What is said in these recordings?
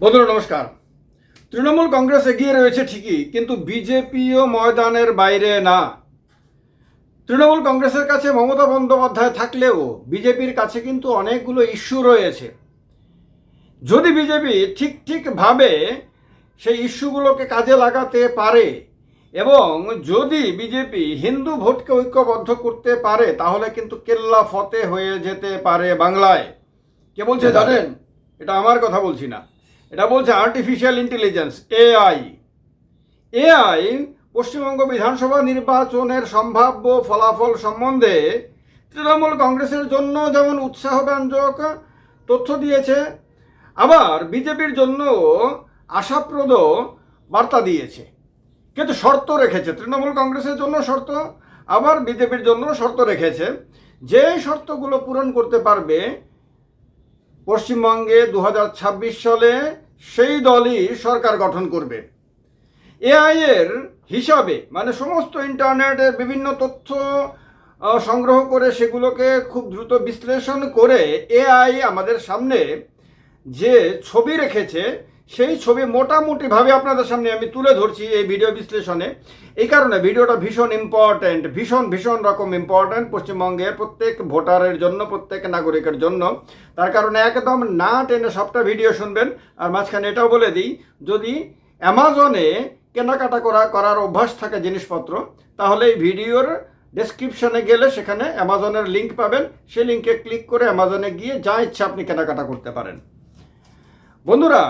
বন্ধুরা, নমস্কার। তৃণমূল কংগ্রেস এগিয়ে রয়েছে ঠিকই, কিন্তু বিজেপিও ময়দানের বাইরে না। তৃণমূল কংগ্রেসের কাছে মমতা বন্দ্যোপাধ্যায় থাকলেও বিজেপির কাছে কিন্তু অনেকগুলো ইস্যু রয়েছে। যদি বিজেপি ঠিক ঠিকভাবে সেই ইস্যুগুলোকে কাজে লাগাতে পারে এবং যদি বিজেপি হিন্দু ভোটকে ঐক্যবদ্ধ করতে পারে, তাহলে কিন্তু কেল্লা ফতে হয়ে যেতে পারে বাংলায়। কে বলছে, জানেন? এটা আমার কথা বলছি না। এটা বলছে artificial intelligence AI AI Paschimbanga বিধানসভা নির্বাচনের সম্ভাব্য ফলাফল সম্বন্ধে তৃণমূল কংগ্রেসের জন্য যেমন উৎসাহব্যঞ্জক তথ্য দিয়েছে, আবার বিজেপির জন্য আশাপ্রদ বার্তা দিয়েছে। কিন্তু শর্ত রেখেছে, তৃণমূল কংগ্রেসের জন্য শর্ত, আবার বিজেপির জন্য শর্ত রেখেছে। যে শর্তগুলো পূরণ করতে পারবে পশ্চিমবঙ্গে দু হাজার ছাব্বিশ সালে সেই দলই সরকার গঠন করবে। এআই এর হিসাবে মানে সমস্ত ইন্টারনেটের বিভিন্ন তথ্য সংগ্রহ করে সেগুলোকে খুব দ্রুত বিশ্লেষণ করে এআই আমাদের সামনে যে ছবি রেখেছে সেই ছবি মোটামুটিভাবে আপনাদের সামনে আমি তুলে ধরছি এই ভিডিও বিশ্লেষণে। এই কারণে ভিডিওটা ভীষণ ইম্পর্ট্যান্ট ভীষণ ভীষণ রকম ইম্পর্ট্যান্ট পশ্চিমবঙ্গের প্রত্যেক ভোটারের জন্য, প্রত্যেক নাগরিকের জন্য। তার কারণে একদম না টেনে সবটা ভিডিও শুনবেন। আর মাঝখানে এটাও বলে দিই, যদি অ্যামাজনে কেনাকাটা করা, করার অভ্যাস থাকে জিনিসপত্র, তাহলে এই ভিডিওর ডেসক্রিপশনে গেলে সেখানে অ্যামাজনের লিঙ্ক পাবেন। সেই লিঙ্কে ক্লিক করে অ্যামাজনে গিয়ে যা ইচ্ছা আপনি কেনাকাটা করতে পারেন। বন্ধুরা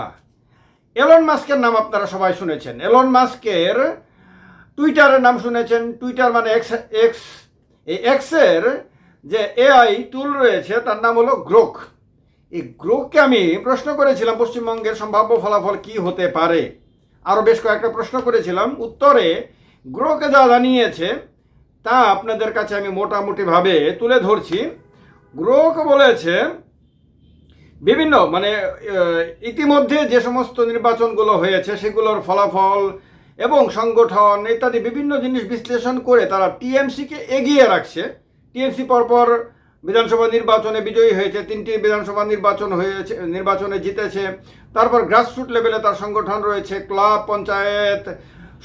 এলন মাস্কের নাম আপনারা সবাই শুনেছেন। এলন মাস্কের টুইটারের নাম শুনেছেন। টুইটার মানে এক্স এক্স এই এক্সের যে এআই টুল রয়েছে, তার নাম হলো গ্রোক এই গ্রোককে আমি প্রশ্ন করেছিলাম, পশ্চিমবঙ্গের সম্ভাব্য ফলাফল কি হতে পারে? আরও বেশ কয়েকটা প্রশ্ন করেছিলাম। উত্তরে গ্রোকে যা জানিয়েছে, তা আপনাদের কাছে আমি মোটামুটিভাবে তুলে ধরছি। গ্রোক বলেছে বিভিন্ন মানে ইতিমধ্যে যে সমস্ত নির্বাচনগুলো হয়েছে, সেগুলোর ফলাফল এবং সংগঠন ইত্যাদি বিভিন্ন জিনিস বিশ্লেষণ করে তারা টিএমসিকে এগিয়ে রাখছে। টিএমসি পরপর বিধানসভা নির্বাচনে বিজয়ী হয়েছে, তিনটি বিধানসভা নির্বাচন হয়েছে, নির্বাচনে জিতেছে। তারপর গ্রাসরুট লেভেলে তার সংগঠন রয়েছে, ক্লাব, পঞ্চায়েত,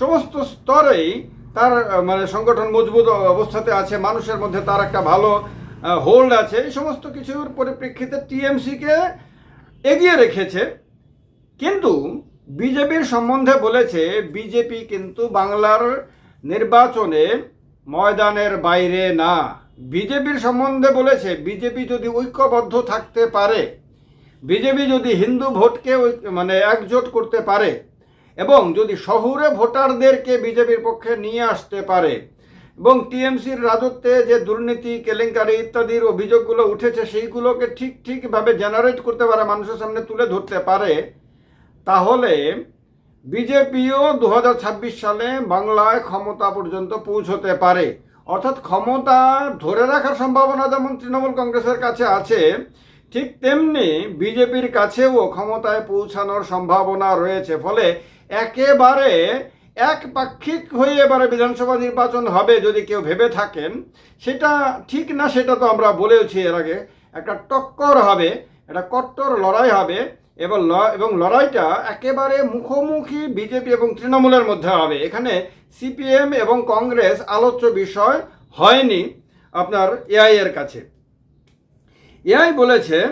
সমস্ত স্তরেই তার মানে সংগঠন মজবুত অবস্থাতে আছে। মানুষের মধ্যে তার একটা ভালো হোল্ড আছে, এই সমস্ত কিছুর পরিপ্রেক্ষিতে টিএমসিকে এগিয়ে রেখেছে। কিন্তু বিজেপির সম্বন্ধে বলেছে, বিজেপি কিন্তু বাংলার নির্বাচনে ময়দানের বাইরে না। বিজেপির সম্বন্ধে বলেছে, বিজেপি যদি ঐক্যবদ্ধ থাকতে পারে, বিজেপি যদি হিন্দু ভোটকে মানে একজোট করতে পারে, এবং যদি শহুরে ভোটারদেরকে বিজেপির পক্ষে নিয়ে আসতে পারে এবং টিএমসির রাজত্বে যে দুর্নীতি, কেলেঙ্কারি ইত্যাদির অভিযোগগুলো উঠেছে, সেইগুলোকে ঠিক ঠিকভাবে জেনারেট করতে পারে, মানুষের সামনে তুলে ধরতে পারে, তাহলে বিজেপিও দু হাজার ছাব্বিশ সালে বাংলায় ক্ষমতা পর্যন্ত পৌঁছতে পারে। অর্থাৎ ক্ষমতা ধরে রাখার সম্ভাবনা যেমন তৃণমূল কংগ্রেসের কাছে আছে, ঠিক তেমনি বিজেপির কাছেও ক্ষমতায় পৌঁছানোর সম্ভাবনা রয়েছে। ফলে একেবারে একপাক্ষিক হয়ে এবারে বিধানসভা নির্বাচন হবে যদি কেউ ভেবে থাকেন, সেটা ঠিক না, সেটা তো আমরা বলেওছি এর আগে। একটা টক্কর হবে, একটা কট্টর লড়াই হবে, এবং ল- এবং লড়াইটা একেবারে মুখোমুখি বিজেপি এবং তৃণমূলের মধ্যে হবে। এখানে সিপিএম এবং কংগ্রেস আলোচ্য বিষয় হয়নি আপনার এআই এর কাছে। এআই বলেছে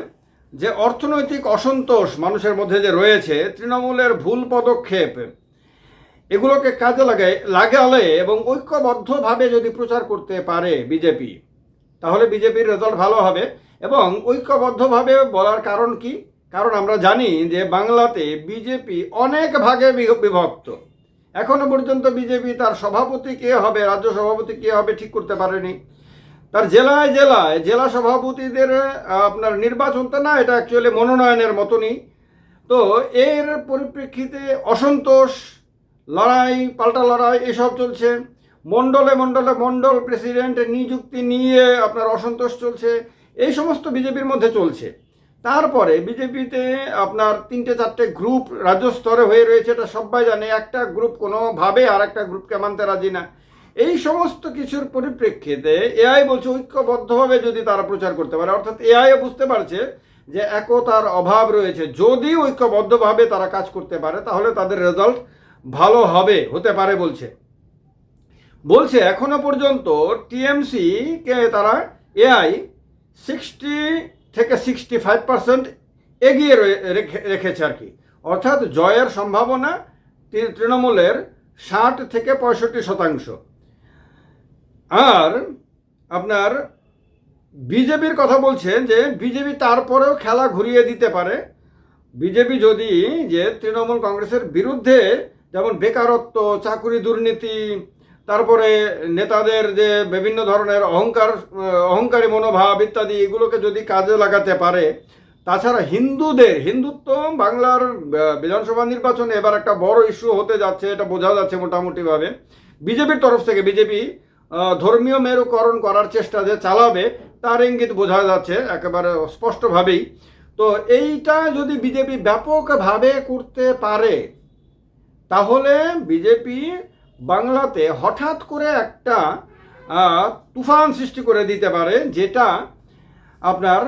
যে অর্থনৈতিক অসন্তোষ মানুষের মধ্যে যে রয়েছে, তৃণমূলের ভুল পদক্ষেপ এগুলোকে কাজে লাগায়, লাগালে এবং ঐক্যবদ্ধভাবে যদি প্রচার করতে পারে বিজেপি, তাহলে বিজেপির রেজাল্ট ভালো হবে। এবং ঐক্যবদ্ধভাবে বলার কারণ কি? কারণ আমরা জানি যে বাংলাতে বিজেপি অনেক ভাগে বিভ- বিভক্ত। এখনও পর্যন্ত বিজেপি তার সভাপতি কে হবে, রাজ্য সভাপতি কে হবে ঠিক করতে পারেনি। তার জেলায় জেলায় জেলা সভাপতিদের আপনার নির্বাচন তো না, এটা অ্যাকচুয়ালি মনোনয়নের মতনই। তো এর পরিপ্রেক্ষিতে অসন্তোষ লড়াই, পাল্টা লড়াই, এসব চলছে। মণ্ডলে মণ্ডলে মণ্ডল প্রেসিডেন্ট নিযুক্তি নিয়ে আপনার অসন্তোষ চলছে। এই সমস্ত বিজেপির মধ্যে চলছে। তারপরে বিজেপিতে আপনার তিনটে চারটে গ্রুপ রাজ্য স্তরে হয়ে রয়েছে, এটা সবাই জানে। একটা গ্রুপ কোনোভাবে আর একটা গ্রুপকে মানতে রাজি না। এই সমস্ত কিছুর পরিপ্রেক্ষিতে এআই বলছে ঐক্যবদ্ধভাবে যদি তারা প্রচার করতে পারে, অর্থাৎ এআই বুঝতে পারছে যে একতার অভাব রয়েছে। যদি ঐক্যবদ্ধভাবে তারা কাজ করতে পারে, তাহলে তাদের রেজাল্ট ভালো হবে, হতে পারে বলছে। বলছে, এখনও পর্যন্ত টিএমসি কে তারা, এআই সিক্সটি থেকে সিক্সটি ফাইভ পার্সেন্ট এগিয়ে রেখে- রেখেছে আর কি। অর্থাৎ জয়ের সম্ভাবনা তৃণমূলের ষাট থেকে পঁয়ষট্টি শতাংশ। আর আপনার বিজেপির কথা বলছেন যে বিজেপি তারপরেও খেলা ঘুরিয়ে দিতে পারে। বিজেপি যদি যে তৃণমূল কংগ্রেসের বিরুদ্ধে যেমন বেকারত্ব, চাকুরি দুর্নীতি, তারপরে নেতাদের যে বিভিন্ন ধরনের অহংকার, অহংকারী মনোভাব ইত্যাদি, এগুলোকে যদি কাজে লাগাতে পারে, তাছাড়া হিন্দুদের, হিন্দুত্ব বাংলার বিধানসভা নির্বাচনে এবার একটা বড় ইস্যু হতে যাচ্ছে, এটা বোঝা যাচ্ছে মোটামুটিভাবে। বিজেপির তরফ থেকে বিজেপি ধর্মীয় মেরুকরণ করার চেষ্টা যে চালাবে, তার ইঙ্গিত বোঝা যাচ্ছে একেবারে স্পষ্টভাবেই। তো এইটা যদি বিজেপি ব্যাপকভাবে করতে পারে তাহলে বিজেপি বাংলাতে হঠাৎ করে একটা তুফান সৃষ্টি করে দিতে পারে, যেটা আপনার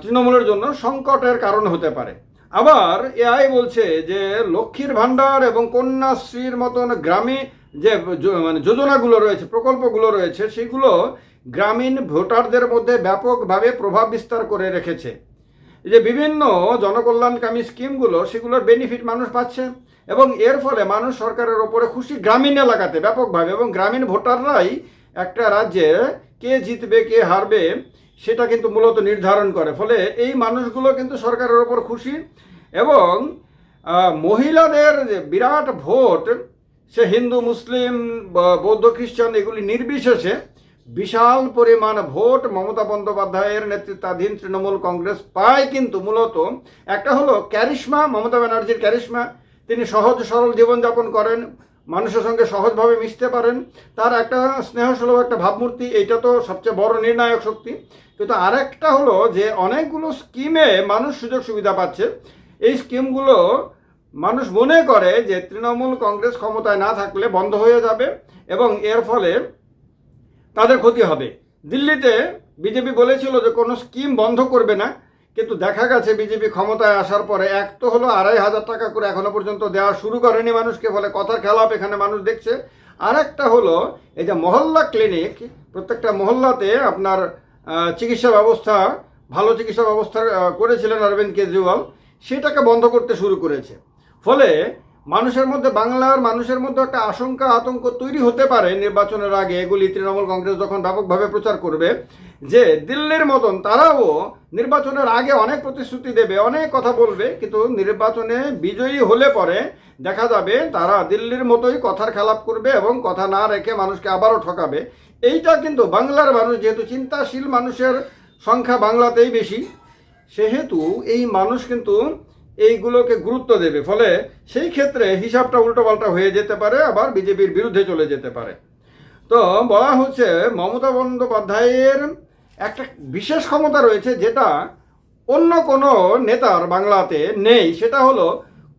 তৃণমূলের জন্য সংকটের কারণ হতে পারে। আবার এআই বলছে যে লক্ষ্মীর ভাণ্ডার এবং কন্যাশ্রীর মতন গ্রামে যে মানে যোজনাগুলো রয়েছে, প্রকল্পগুলো রয়েছে, সেগুলো গ্রামীণ ভোটারদের মধ্যে ব্যাপকভাবে প্রভাব বিস্তার করে রেখেছে। যে বিভিন্ন জনকল্যাণকামী স্কিমগুলো, সেগুলোর বেনিফিট মানুষ পাচ্ছে এবং এর ফলে মানুষ সরকারের ওপরে খুশি গ্রামীণ এলাকাতে ব্যাপকভাবে এবং গ্রামীণ ভোটাররাই একটা রাজ্যে কে জিতবে, কে হারবে, সেটা কিন্তু মূলত নির্ধারণ করে। ফলে এই মানুষগুলো কিন্তু সরকারের ওপর খুশি এবং মহিলাদের বিরাট ভোট, সে হিন্দু, মুসলিম বৌদ্ধ, খ্রিস্টান, এগুলি নির্বিশেষে বিশাল পরিমাণ ভোট মমতা বন্দ্যোপাধ্যায়ের নেতৃত্বাধীন তৃণমূল কংগ্রেস পায় কিন্তু মূলত একটা হলো ক্যারিশমা, মমতা ব্যানার্জির ক্যারিশমা। তিনি সহজ সরল জীবনযাপন করেন, মানুষের সঙ্গে সহজভাবে মিশতে পারেন। তার একটা স্নেহসুলভ একটা ভাবমূর্তি, এইটা তো সবচেয়ে বড় নির্ণায়ক শক্তি। কিন্তু আরেকটা হলো যে অনেকগুলো স্কিমে মানুষ সুযোগ সুবিধা পাচ্ছে। এই স্কিমগুলো মানুষ মনে করে যে তৃণমূল কংগ্রেস ক্ষমতায় না থাকলে বন্ধ হয়ে যাবে এবং এর ফলে তাদের ক্ষতি হবে। দিল্লিতে বিজেপি বলেছিল যে কোনো স্কিম বন্ধ করবে না, কিন্তু দেখা গেছে বিজেপি ক্ষমতায় আসার পরে এক তো হলো আড়াই হাজার টাকা করে এখনও পর্যন্ত দেওয়া শুরু করেনি মানুষকে, ফলে কথার খেলাপ এখানে মানুষ দেখছে। আর একটা হলো এই যে মহল্লা ক্লিনিক, প্রত্যেকটা মহল্লাতে আপনার চিকিৎসা ব্যবস্থা, ভালো চিকিৎসা ব্যবস্থা করেছিলেন অরবিন্দ কেজরিওয়াল, সেটাকে বন্ধ করতে শুরু করেছে। ফলে মানুষের মধ্যে বাংলার মানুষের মধ্যে একটা আশঙ্কা, আতঙ্ক তৈরি হতে পারে নির্বাচনের আগে। এগুলি তৃণমূল কংগ্রেস যখন ব্যাপকভাবে প্রচার করবে, যে দিল্লির মতন তারাও নির্বাচনের আগে অনেক প্রতিশ্রুতি দেবে, অনেক কথা বলবে, কিন্তু নির্বাচনে বিজয়ী হলে পরে দেখা যাবে তারা দিল্লির মতোই কথার খেলাপ করবে এবং কথা না রেখে মানুষকে আবারও ঠকাবে। এইটা কিন্তু বাংলার মানুষ, যেহেতু চিন্তাশীল মানুষের সংখ্যা বাংলাতেই বেশি, সেহেতু এই মানুষ কিন্তু এইগুলোকে গুরুত্ব দেবে। ফলে সেই ক্ষেত্রে হিসাবটা উল্টোপাল্টা হয়ে যেতে পারে, আবার বিজেপির বিরুদ্ধে চলে যেতে পারে। তো বলা হচ্ছে, মমতা বন্দ্যোপাধ্যায়ের একটা বিশেষ ক্ষমতা রয়েছে যেটা অন্য কোনো নেতার বাংলাতে নেই, সেটা হলো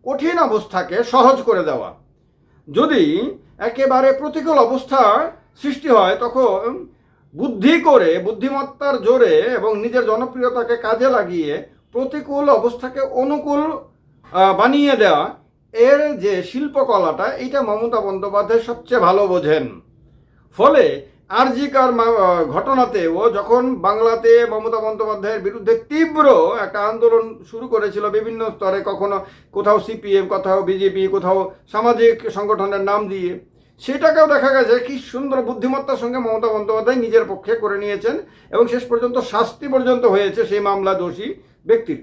কঠিন অবস্থাকে সহজ করে দেওয়া। যদি একেবারে প্রতিকূল অবস্থা সৃষ্টি হয়, তখন বুদ্ধি করে, বুদ্ধিমত্তার জোরে এবং নিজের জনপ্রিয়তাকে কাজে লাগিয়ে প্রতিকূল অবস্থাকে অনুকূল বানিয়ে দেওয়া। এর যে শিল্পকলাটা এটা মমতা বন্দ্যোপাধ্যায় সবচেয়ে ভালো বোঝেন। ফলে আরজিকার ঘটনাতেও যখন বাংলাতে মমতা বন্দ্যোপাধ্যায়ের বিরুদ্ধে তীব্র একটা আন্দোলন শুরু করেছিল, বিভিন্ন স্তরে কখনো কোথাও সিপিএম, কোথাও বিজেপি, কোথাও সামাজিক সংগঠনের নাম দিয়ে সেটাকেও দেখা গেছে কি সুন্দর বুদ্ধিমত্তার সঙ্গে মমতা বন্দ্যোপাধ্যায় নিজের পক্ষে করে নিয়েছেন এবং শেষ পর্যন্ত শাস্তি পর্যন্ত হয়েছে সেই মামলা দোষী ব্যক্তির।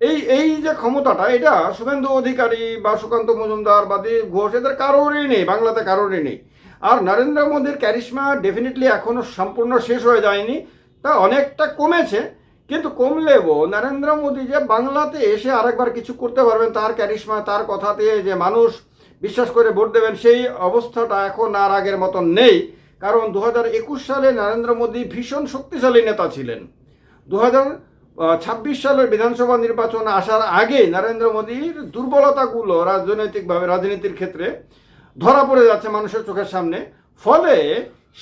এই এই যে ক্ষমতাটা, এটা শুভেন্দু অধিকারী বা সুকান্ত মজুমদার বা দেব ঘোষ, এদের কারোরই নেই, বাংলাতে কারোরই নেই। আর নরেন্দ্র মোদীর ক্যারিশমা ডেফিনেটলি এখনও সম্পূর্ণ শেষ হয়ে যায়নি, তা অনেকটা কমেছে, কিন্তু কমলেও নরেন্দ্র মোদী যে বাংলাতে এসে আরেকবার কিছু করতে পারবেন, তার ক্যারিশমা, তার কথাতে যে মানুষ বিশ্বাস করে ভোট দেবেন, সেই অবস্থাটা এখন আর আগের মতন নেই। কারণ দু সালে নরেন্দ্র মোদী ভীষণ শক্তিশালী নেতা ছিলেন। দু ছাব্বিশ সালের বিধানসভা নির্বাচন আসার আগে নরেন্দ্র মোদীর দুর্বলতাগুলো রাজনৈতিকভাবে, রাজনীতির ক্ষেত্রে ধরা পড়ে যাচ্ছে মানুষের চোখের সামনে। ফলে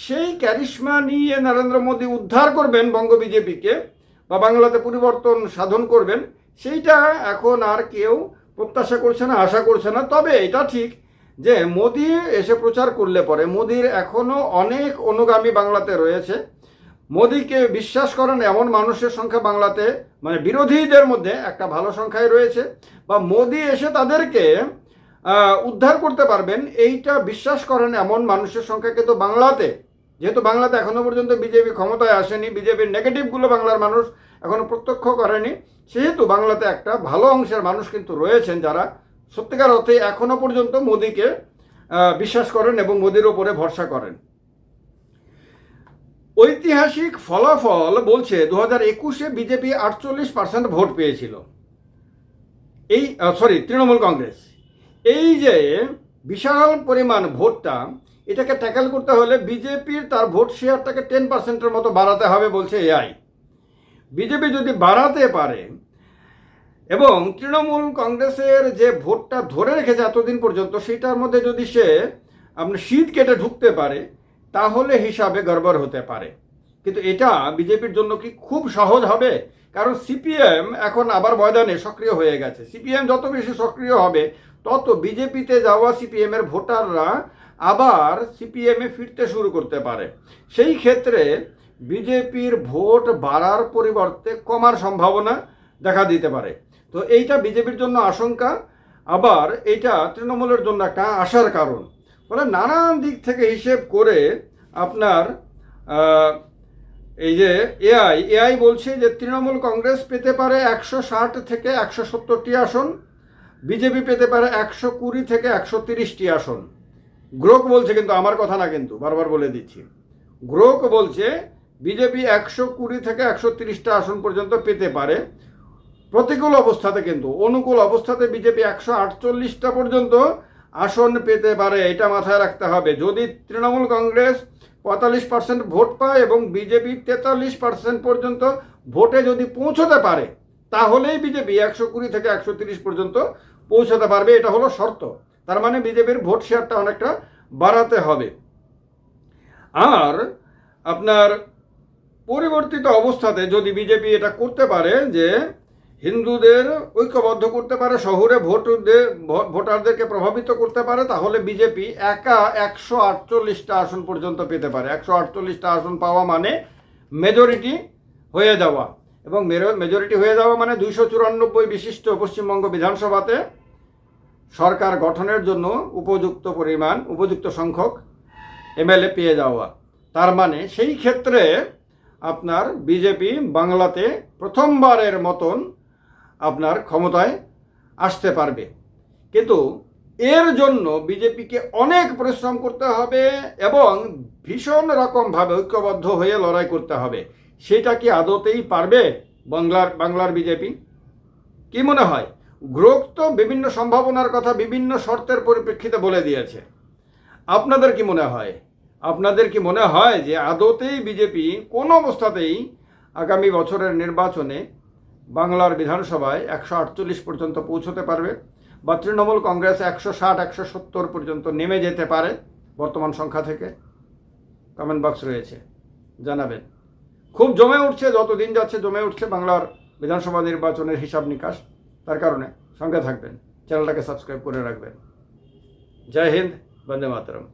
সেই ক্যারিশমা নিয়ে নরেন্দ্র মোদী উদ্ধার করবেন বঙ্গ বিজেপিকে বা বাংলাতে পরিবর্তন সাধন করবেন, সেইটা এখন আর কেউ প্রত্যাশা করছে না, আশা করছে না। তবে এটা ঠিক যে মোদি এসে প্রচার করলে পরে, মোদির এখনও অনেক অনুগামী বাংলাতে রয়েছে। মোদিকে বিশ্বাস করেন এমন মানুষের সংখ্যা বাংলাতে মানে বিরোধীদের মধ্যে একটা ভালো সংখ্যায় রয়েছে। বা মোদি এসে তাদেরকে উদ্ধার করতে পারবেন, এইটা বিশ্বাস করেন এমন মানুষের সংখ্যা কিন্তু বাংলাতে। যেহেতু বাংলাতে এখনও পর্যন্ত বিজেপি ক্ষমতায় আসেনি, বিজেপির নেগেটিভগুলো বাংলার মানুষ এখনও প্রত্যক্ষ করেনি, সেহেতু বাংলাতে একটা ভালো অংশের মানুষ কিন্তু রয়েছেন যারা। সত্যিকার অর্থে এখনও পর্যন্ত মোদিকে বিশ্বাস করেন এবং মোদির ওপরে ভরসা করেন। ঐতিহাসিক ফলাফল বলছে দু হাজার একুশে বিজেপি আটচল্লিশ পার্সেন্ট ভোট পেয়েছিল। এই সরি তৃণমূল কংগ্রেস। এই যে বিশাল পরিমাণ ভোটটা এটাকে ট্যাকেল করতে হলে বিজেপির তার ভোট শেয়ারটাকে টেন পার্সেন্টের মতো বাড়াতে হবে বলছে এআই বিজেপি যদি বাড়াতে পারে এবং তৃণমূল কংগ্রেসের যে ভোটটা ধরে রেখেছে এতদিন পর্যন্ত, সেটার মধ্যে যদি সে আপনার শীত কেটে ঢুকতে পারে, তাহলে হিসাবে গড়বড় হতে পারে। কিন্তু এটা বিজেপির জন্য কি খুব সহজ হবে? কারণ সিপিএম এখন আবার ময়দানে সক্রিয় হয়ে গেছে। সিপিএম যত বেশি সক্রিয় হবে, তত বিজেপিতে যাওয়া সিপিএম এর ভোটাররা আবার সিপিএমে ফিরতে শুরু করতে পারে। সেই ক্ষেত্রে বিজেপির ভোট বাড়ার পরিবর্তে কমার সম্ভাবনা দেখা দিতে পারে। তো এইটা বিজেপির জন্য আশঙ্কা, আবার এইটা তৃণমূলের জন্য একটা আশার কারণ। ফলে নানান দিক থেকে হিসেব করে আপনার এই যে এআই এআই বলছে যে তৃণমূল কংগ্রেস পেতে পারে একশো ষাট থেকে একশো সত্তরটি আসন, বিজেপি পেতে পারে একশো কুড়ি থেকে একশো তিরিশটি আসন। গ্রোক বলছে কিন্তু আমার কথা না কিন্তু, বারবার বলে দিচ্ছি। গ্রোক বলছে বিজেপি একশো কুড়ি থেকে একশো তিরিশটা আসন পর্যন্ত পেতে পারে। প্রতিকূল অবস্থাতে কিন্তু, অনুকূল অবস্থাতে বিজেপি একশো আটচল্লিশটা পর্যন্ত আসন পেতে পারে, এটা মাথায় রাখতে হবে। যদি তৃণমূল কংগ্রেস পঁয়তাল্লিশ পার্সেন্ট ভোট পায় এবং বিজেপি তেতাল্লিশ পার্সেন্ট পর্যন্ত ভোটে যদি পৌঁছতে পারে, তাহলেই বিজেপি একশো কুড়ি থেকে একশো তিরিশ পর্যন্ত পৌঁছাতে পারবে, এটা হলো শর্ত। তার মানে বিজেপির ভোট শেয়ারটা অনেকটা বাড়াতে হবে। আর আপনার পরিবর্তিত অবস্থাতে যদি বিজেপি এটা করতে পারে যে হিন্দুদের ঐক্যবদ্ধ করতে পারে, শহরে ভোটদের ভোটারদেরকে প্রভাবিত করতে পারে, তাহলে বিজেপি একা একশো আটচল্লিশটা আসন পর্যন্ত পেতে পারে। একশো আটচল্লিশটা আসন পাওয়া মানে মেজরিটি হয়ে যাওয়া। এবং মেজরিটি হয়ে যাওয়া মানে দুইশো চুরানব্বই বিশিষ্ট পশ্চিমবঙ্গ বিধানসভাতে সরকার গঠনের জন্য উপযুক্ত পরিমাণ, উপযুক্ত সংখ্যক এমএলএ পেয়ে যাওয়া। তার মানে সেই ক্ষেত্রে আপনার বিজেপি বাংলাতে প্রথমবারের মতন আপনার ক্ষমতায় আসতে পারবে। কিন্তু এর জন্য বিজেপিকে অনেক পরিশ্রম করতে হবে এবং ভীষণ রকমভাবে ঐক্যবদ্ধ হয়ে লড়াই করতে হবে। সেটা কি আদতেই পারবে বাংলার বাংলার বিজেপি? কি মনে হয়? গ্রোক তো বিভিন্ন সম্ভাবনার কথা বিভিন্ন শর্তের পরিপ্রেক্ষিতে বলে দিয়েছে। আপনাদের কি মনে হয়? আপনাদের কি মনে হয় যে আদতেই বিজেপি কোনো অবস্থাতেই আগামী বছরের নির্বাচনে বাংলার বিধানসভায় একশো আটচল্লিশ পর্যন্ত পৌঁছতে পারবে, বা তৃণমূল কংগ্রেস একশো ষাট, একশো সত্তর পর্যন্ত নেমে যেতে পারে বর্তমান সংখ্যা থেকে। কমেন্ট বক্স রয়েছে, জানাবেন। খুব জমে উঠছে যত দিন যাচ্ছে জমে উঠছে বাংলার বিধানসভা নির্বাচনের হিসাব নিকাশ, তার কারণে সঙ্গে থাকবেন, চ্যানেলটাকে সাবস্ক্রাইব করে রাখবেন। জয় হিন্দ, বন্দে মাতরম।